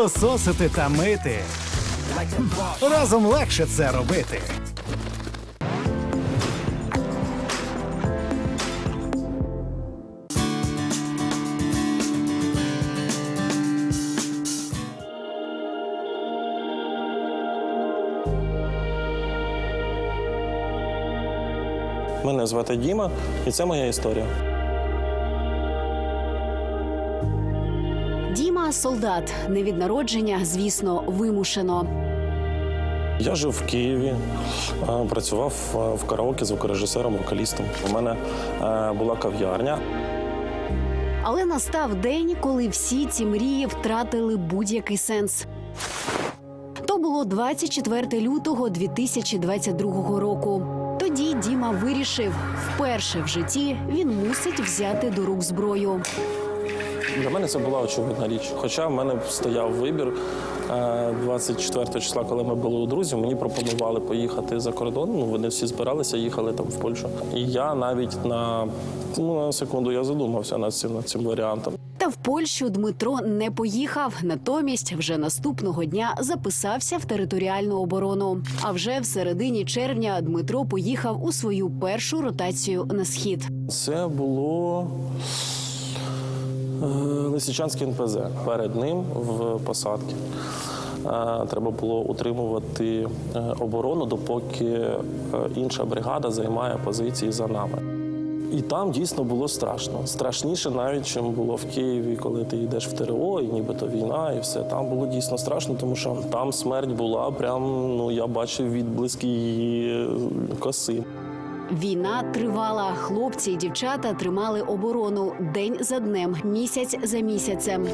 пилососити та мити. Разом легше це робити. Мене звати Діма, і це моя історія. Діма солдат не від народження, звісно, вимушено. Я жив в Києві, е, працював е, в караоке звукорежисером, вокалістом. У мене е, була кав'ярня. Але настав день, коли всі ці мрії втратили будь-який сенс. То було 24 лютого 2022 року. Тоді Діма вирішив, вперше в житті він мусить взяти до рук зброю. Для мене це була очевидна річ. Хоча в мене стояв вибір е, 24 числа, коли ми були у друзів, мені пропонували поїхати за кордон. Ну, вони всі збиралися, їхали там в Польщу. І я навіть на, ну, на секунду я задумався над цим, над цим варіантом. Та в Польщу Дмитро не поїхав. Натомість вже наступного дня записався в територіальну оборону. А вже в середині червня Дмитро поїхав у свою першу ротацію на схід. Це було е, Лисичанське НПЗ. Перед ним в посадці. Е, Треба було утримувати е, оборону, допоки інша бригада займає позиції за нами. І там дійсно було страшно. Страшніше навіть, чим було в Києві, коли ти йдеш в ТРО, і нібито війна, і все. Там було дійсно страшно, тому що там смерть була прям, ну я бачив відблиски її коси. Війна тривала. Хлопці і дівчата тримали оборону день за днем, місяць за місяцем.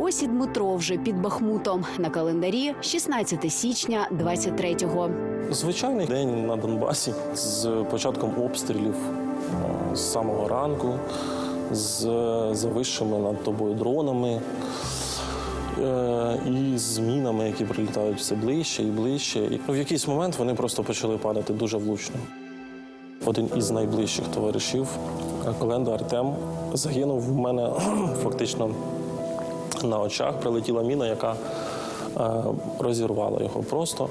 Ось і Дмитро вже під Бахмутом на календарі 16 січня 23-го. Звичайний день на Донбасі з початком обстрілів е, з самого ранку, з зависшими над тобою дронами е, і з мінами, які прилітають все ближче і ближче. І в якийсь момент вони просто почали падати дуже влучно. Один із найближчих товаришів, е, Коленда Артем, загинув в мене фактично на очах. Прилетіла міна, яка е, розірвала його просто.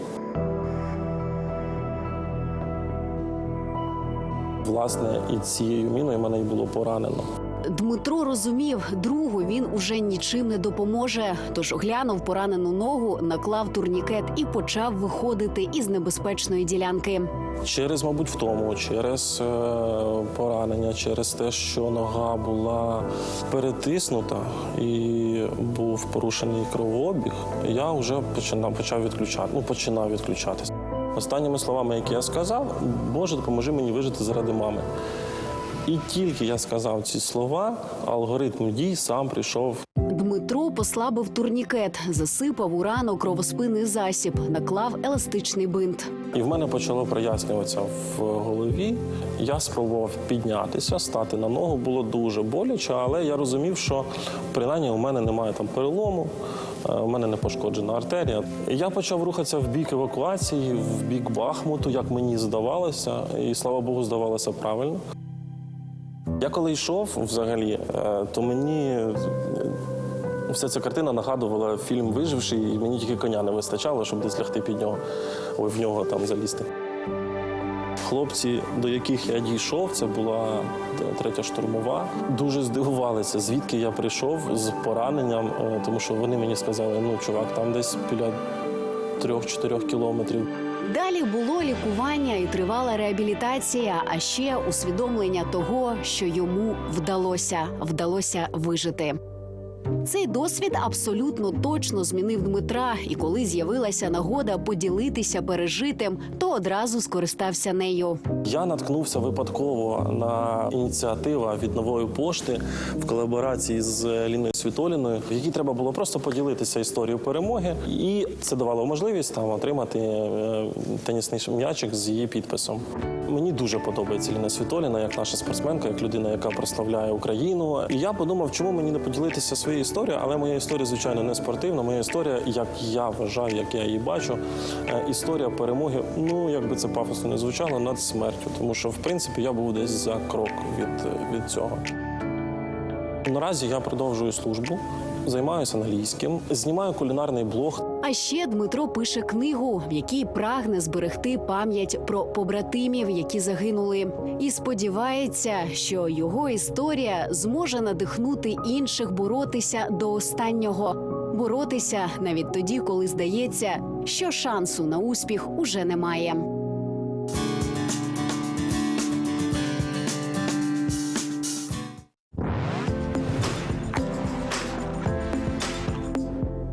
Власне, і цією міною мене й було поранено. Дмитро розумів, другу він уже нічим не допоможе. Тож оглянув поранену ногу, наклав турнікет і почав виходити із небезпечної ділянки. Через, мабуть, втому, через е, поранення, через те, що нога була перетиснута і був порушений кровообіг, я вже починав почав відключати. Ну, починав відключатися. Останніми словами, які я сказав, Боже, допоможи мені вижити заради мами. І тільки я сказав ці слова, алгоритм дій сам прийшов Дмитро послабив турнікет, засипав у рану кровоспинний засіб, наклав еластичний бинт. І в мене почало прояснюватися в голові. Я спробував піднятися, стати на ногу. Було дуже боляче, але я розумів, що принаймні у мене немає там перелому, у мене не пошкоджена артерія. Я почав рухатися в бік евакуації, в бік Бахмуту, як мені здавалося, і слава Богу, здавалося правильно. Я коли йшов взагалі, е, то мені е, вся ця картина нагадувала фільм Виживший, і мені тільки коня не вистачало, щоб десь лягти під нього, в нього там залізти. Хлопці, до яких я дійшов, це була третя штурмова, дуже здивувалися, звідки я прийшов з пораненням, е, тому що вони мені сказали, ну, чувак, там десь біля трьох-чотирьох кілометрів. Далі було лікування і тривала реабілітація, а ще усвідомлення того, що йому вдалося вдалося вижити. Цей досвід абсолютно точно змінив Дмитра, і коли з'явилася нагода поділитися пережитим, то одразу скористався нею. Я наткнувся випадково на ініціативу від нової пошти в колаборації з Ліною Світоліною, в якій треба було просто поділитися історією перемоги, і це давало можливість там отримати е, тенісний м'ячик з її підписом. Мені дуже подобається Ліна Світоліна, як наша спортсменка, як людина, яка прославляє Україну. І я подумав, чому мені не поділитися своєю історією, але моя історія, звичайно, не спортивна. Моя історія, як я вважаю, як я її бачу, е, історія перемоги. Ну як би це пафосно не звучало, над смертю, тому що в принципі я був десь за крок від, від цього. Наразі я продовжую службу займаюся англійським, знімаю кулінарний блог. А ще Дмитро пише книгу, в якій прагне зберегти пам'ять про побратимів, які загинули, і сподівається, що його історія зможе надихнути інших боротися до останнього, боротися навіть тоді, коли здається, що шансу на успіх уже немає.